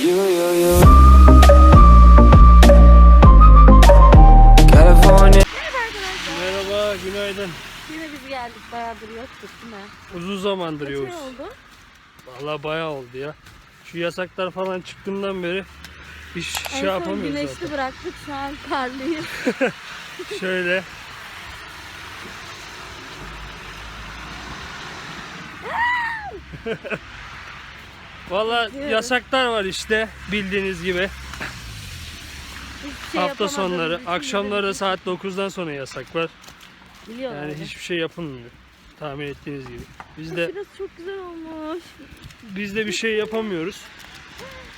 You, you, you. California. Merhaba, günaydın. Yine biz geldik. Bayağıdır yoktuk değil mi? Uzun zamandır Kaç yokuz. oldu? Vallahi bayağı oldu ya. Şu yasaklar falan çıktığından beri hiç en şey son yapamıyoruz güneşli zaten. bıraktık. Şu an karlıyız. Şöyle. Gidiyoruz. yasaklar var işte bildiğiniz gibi. Hiçbir şey Hafta yapamadığımız sonları, için akşamları da saat 9'dan sonra yasak var. Biliyorlar. Yani öyle. hiçbir şey yapılmıyor. Tahmin ettiğiniz gibi. Biz de Şurası çok güzel olmuş. biz de bir şey yapamıyoruz.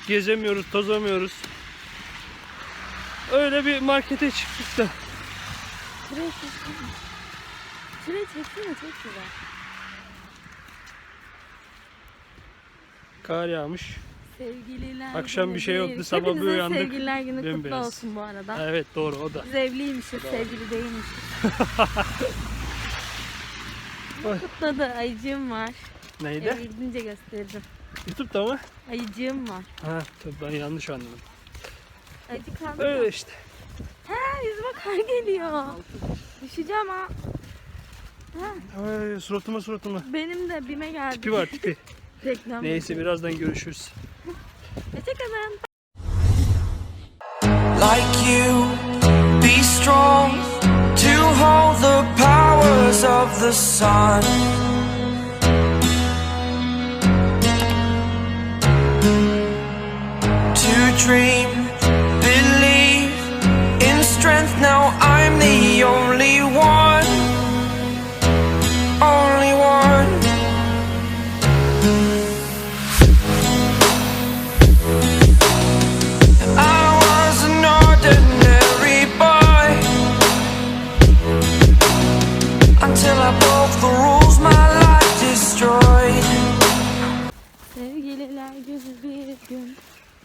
Gezemiyoruz, tozamıyoruz. Öyle bir markete çıktık da. Şuraya çeksene. Şuraya çeksene çok güzel. Kar yağmış. Sevgililer Akşam günü bir şey yoktu, sabah bir Hepinizin uyandık, sevgililer günü kutlu bembeyaz. olsun bu arada. Evet doğru o da. Biz evliymişiz, sevgili değilmişiz. Ay. Kutladı, ayıcığım var. Neydi? Eve gidince gösteririm. YouTube'da mı? Ayıcığım var. Ha tabii ben yanlış anladım. Ayıcık kaldı. Öyle işte. Ha yüzüme kar geliyor. Düşeceğim ha. Ha, Ay, suratıma suratıma. benim de bime geldi. Tipi var tipi. Reklam. Neyse birazdan görüşürüz. Hoşçakalın. like you. Be strong to hold the powers of the sun. To dream,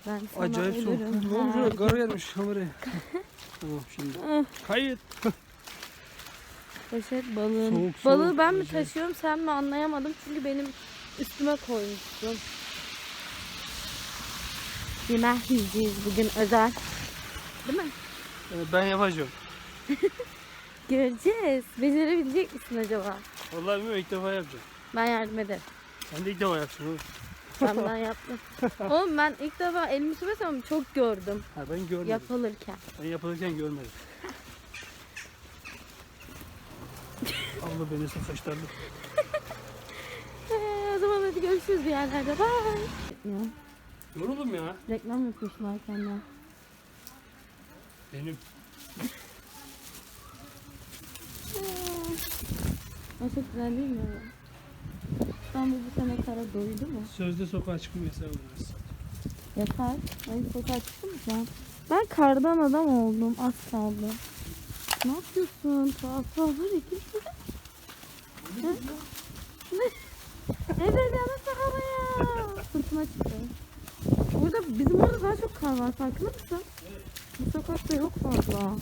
Ben sana Acayip soğuk. ölürüm Ne olmuş. Kar gelmiş kameraya. tamam şimdi. Kayıt. Poşet balığın. Soğuk, soğuk, Balığı ben mi acayip. taşıyorum sen mi anlayamadım çünkü benim üstüme koymuşsun. Yemek yiyeceğiz bugün özel. Değil mi? Ee, Ben yapacağım. Göreceğiz. Becerebilecek misin acaba? Vallahi bilmiyorum ilk defa yapacağım. Ben yardım ederim. Sen de ilk defa yapacaksın oğlum. Ben ben yaptım. Oğlum ben ilk defa elimi sürmesem çok gördüm Ha ben görmedim. yapılırken. Ben yapılırken görmedim. Allah beni saçlardı. Ee, o zaman hadi görüşürüz bir yerlerde. Bye. Ya, Yoruldum ya. reklam yapıyorsun arkamda. Benim. Ay çok güzel değil mi? İstanbul bu sene kara doydu mu? Sözde sokağa çıkma yasağı var. biraz. Yeter. Ay sokağa çıktın mı sen? Ben kardan adam oldum. Az kaldı. Ne yapıyorsun? Tuhaf hareket. Ha? Ne? Evet yanası havaya. Fırtına çıktı. Burada bizim orada daha çok kar var farkında mısın? Bu sokakta yok fazla.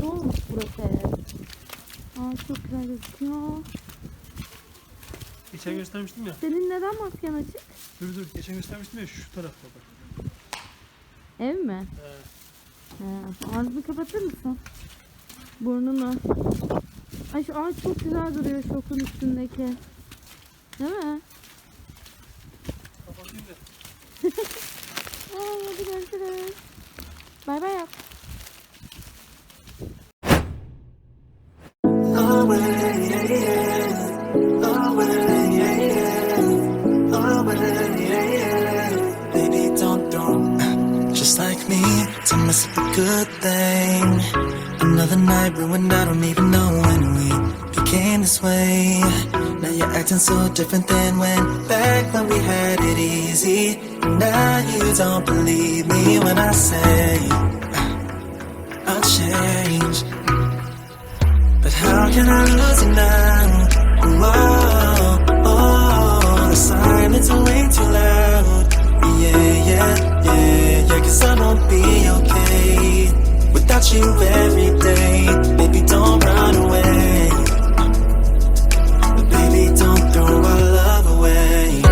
Ne olmuş burası? Aa çok güzel gözüküyor. Geçen göstermiştim ya. Senin neden masken açık? Dur dur. Geçen göstermiştim ya şu tarafta bak. Ev mi? He. He, ağzını kapatır mısın? Burnunu. Ay şu ağaç çok güzel duruyor şokun üstündeki. Değil mi? Kapatayım da. Ay hadi görüşürüz. Bay bay yap. Mess a good thing. Another night ruined, I don't even know when we became this way. Now you're acting so different than when back when we had it easy. Now you don't believe me when I say ah, I'll change. But how can I lose you now? Oh, the silence is way too loud. Yeah, yeah, yeah, Yeah, cause I don't be okay without you every day. Baby, don't run away. Baby, don't throw our love away.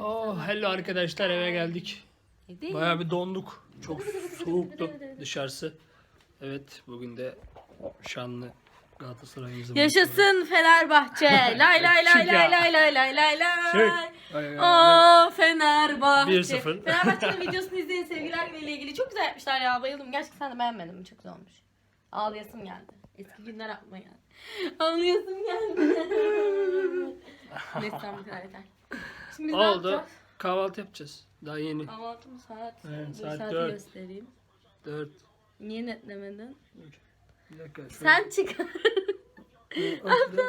Oh, hello arkadaşlar eve geldik. Bayağı bir donduk. Çok soğuktu dışarısı. Evet bugün de şanlı Galatasaray'ımızı Yaşasın Fenerbahçe. Lay lay lay Çık ya. lay lay lay lay lay Çık. lay. Ay, ay, ay. Aa Fenerbahçe. 1-0. Fenerbahçe'nin videosunu izleyin sevgiler ile ilgili. Çok güzel yapmışlar ya bayıldım. Gerçekten de beğenmedim? Çok güzel olmuş. Ağlayasım geldi. Eski günler aklıma geldi. Ağlayasım geldi. Neyse tamam bu kadar yeter. Şimdi biz ne Oldu. yapacağız? Kahvaltı yapacağız. Daha yeni. Kahvaltı mı saat? Evet, saat saati dört. göstereyim. 4. Niye netlemedin? Bir dakika. şöyle- Sen çıkar. Abla.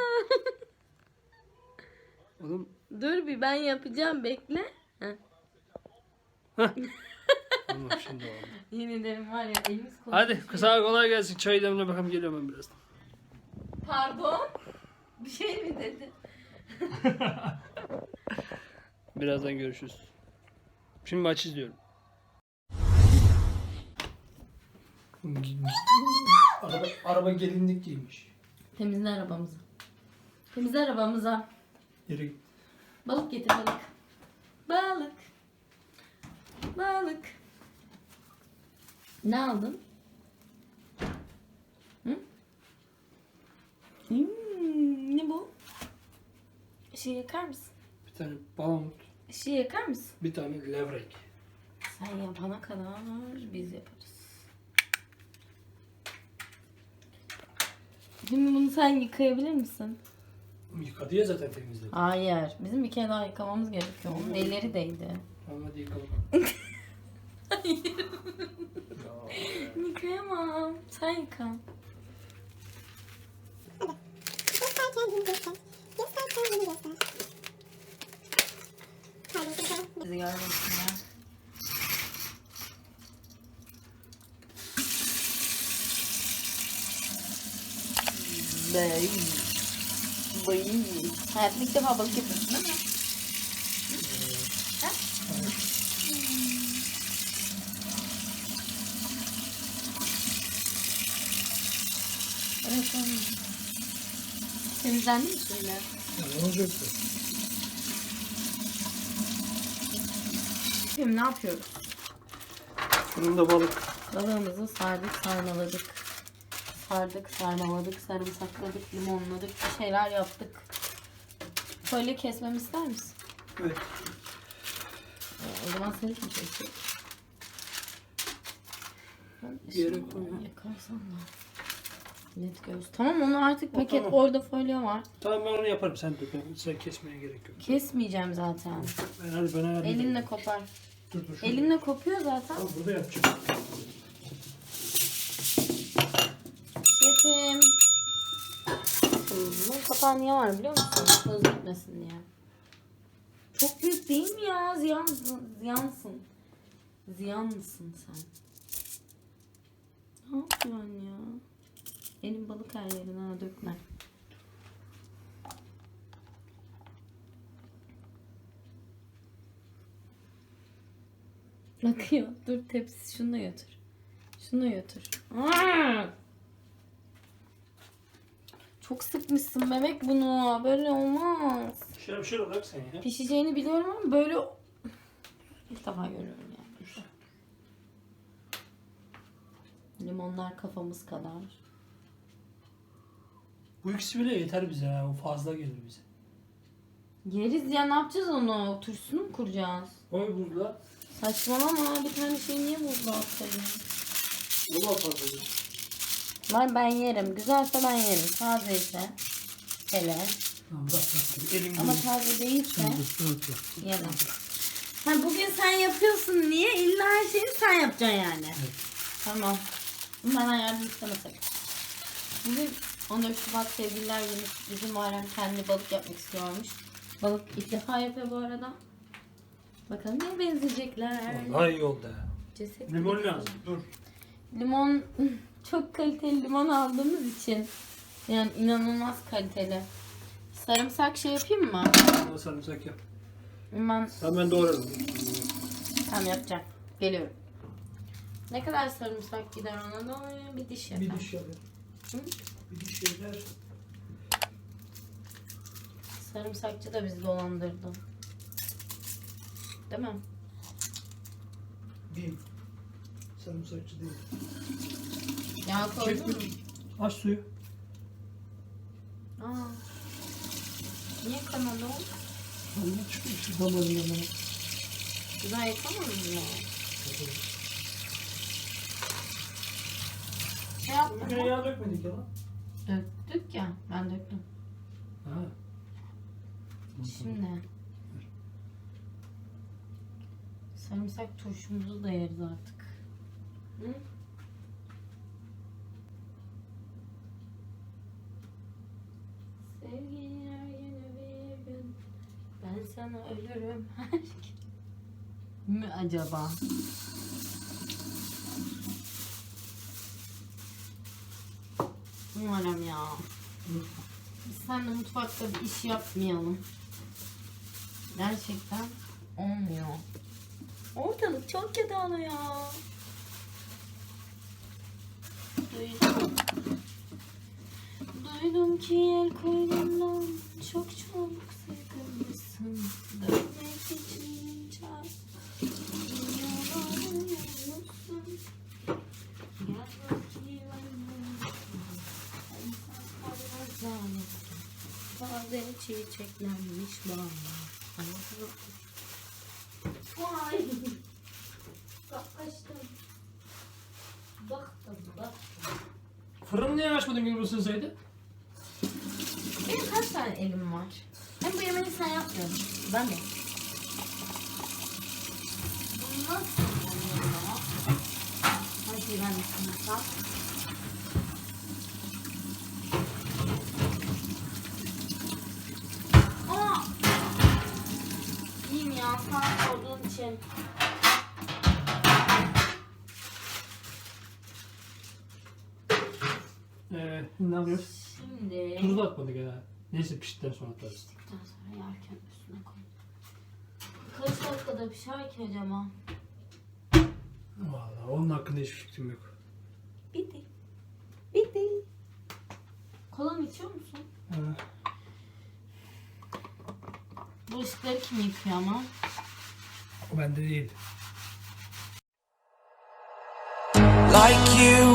Oğlum Dur bir ben yapacağım bekle. Heh. Tamam şimdi oldu. Yemin ederim var ya elimiz kolumuz. Hadi kısa kolay gelsin. Çay demle bakalım geliyorum ben birazdan. Pardon. Bir şey mi dedi? Birazdan görüşürüz. Şimdi maç izliyorum. Araba, araba gelinlik giymiş. Temizle arabamızı. Temizle arabamıza. Yere git. Balık getir balık. Balık. Balık. Ne aldın? Hı? Hmm, ne bu? Işığı yakar mısın? Bir tane balon, Işığı yakar mısın? bir tane levrek. Sen yapana kadar biz yaparız. Şimdi bunu sen yıkayabilir misin? Yıkadı ya zaten temizledi. Hayır. Bizim bir kere daha yıkamamız gerekiyor. Onun elleri değdi. Tamam hadi yıkalım. Yıkayamam. Sen yıka. Bizi görmesinler. Bey. Bey. Hayatında ilk defa balık yapıyorsun değil mi? Ha? Evet. Temizlendi mi suyla? Ne olacaktı? Şimdi ne yapıyoruz? Fırında balık. Balığımızı sardık, sarmaladık. Sardık, sarmaladık, sarımsakladık, limonladık, bir şeyler yaptık. Böyle kesmemi ister misin? Evet. Ee, O zaman sen hiçbir şey istiyor. Yere koy. Yakarsan da. Net göz. Tamam onu artık paket tamam. orada folyo var. Tamam ben onu yaparım sen dur. Ben, sen kesmeye gerek yok. Kesmeyeceğim zaten. Ben hadi ben hadi. Elinle kopar. Dur dur. şurada. Elinle kopuyor zaten. Tamam burada yapacağım. Kapağı niye var biliyor musun? Toz gitmesin diye. Çok büyük değil mi ya? Ziyan, ziyansın. Ziyan mısın sen? Ne yapıyorsun ya? Elim balık her yerine dökme. Akıyor. Dur tepsi şunu götür. Şunu götür. Aa! Çok sıkmışsın bebek bunu. Böyle olmaz. Şöyle bir şey bırak sen ya. Pişeceğini biliyorum ama böyle ilk defa görüyorum yani. Limonlar kafamız kadar. Bu ikisi bile yeter bize ya. O fazla gelir bize. Yeriz ya ne yapacağız onu? Turşusunu mu kuracağız? Koy buzla. Saçmalama bir tane şey niye buzluğa atsaydın? Valla fazla gelir. Ben, ben yerim. Güzelse ben yerim. Taze ise hele. Tamam Ama taze değilse yemem. Ha bugün sen yapıyorsun niye? İlla her şeyi sen yapacaksın yani. Evet. Tamam. Bana yardım istemesek. Bugün 14 Şubat sevgililer günü bizim Muharrem kendi balık yapmak istiyormuş. Balık ilk defa yapıyor bu arada. Bakalım neye benzeyecekler. Vallahi ha. Ceset Limon lazım. Dur. Limon çok kaliteli limon aldığımız için yani inanılmaz kaliteli. Sarımsak şey yapayım mı? Bana sarımsak yap. Ben ben doğrarım. tam yapacağım. Geliyorum. Ne kadar sarımsak gider ona da bir diş yapar. Bir diş yapayım. Hı? Bir diş yeter. Sarımsakçı da bizi dolandırdı. Değil mi? Değil. Sarımsakçı değil. Yağ koydun mu? Aç suyu. Aa. Niye kanalı o? Allah çıkıyor şu damarından bana. Güzel yıkamadın mı? Şey yapma. Bugün yağ dökmedik ya lan. Döktük ya. Ben döktüm. Ha. Şimdi. Sarımsak turşumuzu da yeriz artık. Hı? Sevgiler yine bir gün Ben sana ölürüm her gün mü acaba? Umarım ya. Biz seninle mutfakta bir iş yapmayalım. Gerçekten olmuyor. Ortalık çok kötü oluyor. Duydum. Duydum ki el koynundan çok çok sıkılmışsın. Dönmek için çağır. Taze çiçeklenmiş bağ. Vay. Bakıştım. Baktım baktım. Fırını niye açmadın gibi ısınsaydı? Tane elim var? Hem bu yemeği sen yapmıyorsun. Ben de. Bu nasıl? Hadi ben de ya. Sağ olduğun için. Ee, ne yapıyoruz? Şimdi. Tuzu da atmadık ya. Neyse piştikten sonra atarız. Daha sonra yerken üstüne koy. Kaç dakikada pişer ki acaba? Valla onun hakkında hiçbir fikrim yok. Bitti. Bitti. Kola mı içiyor musun? Ha. Bulaşıkları kim yıkıyor ama? O bende değil. like you.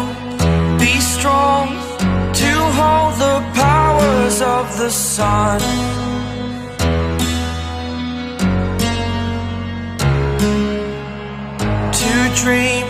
Of the sun. To dream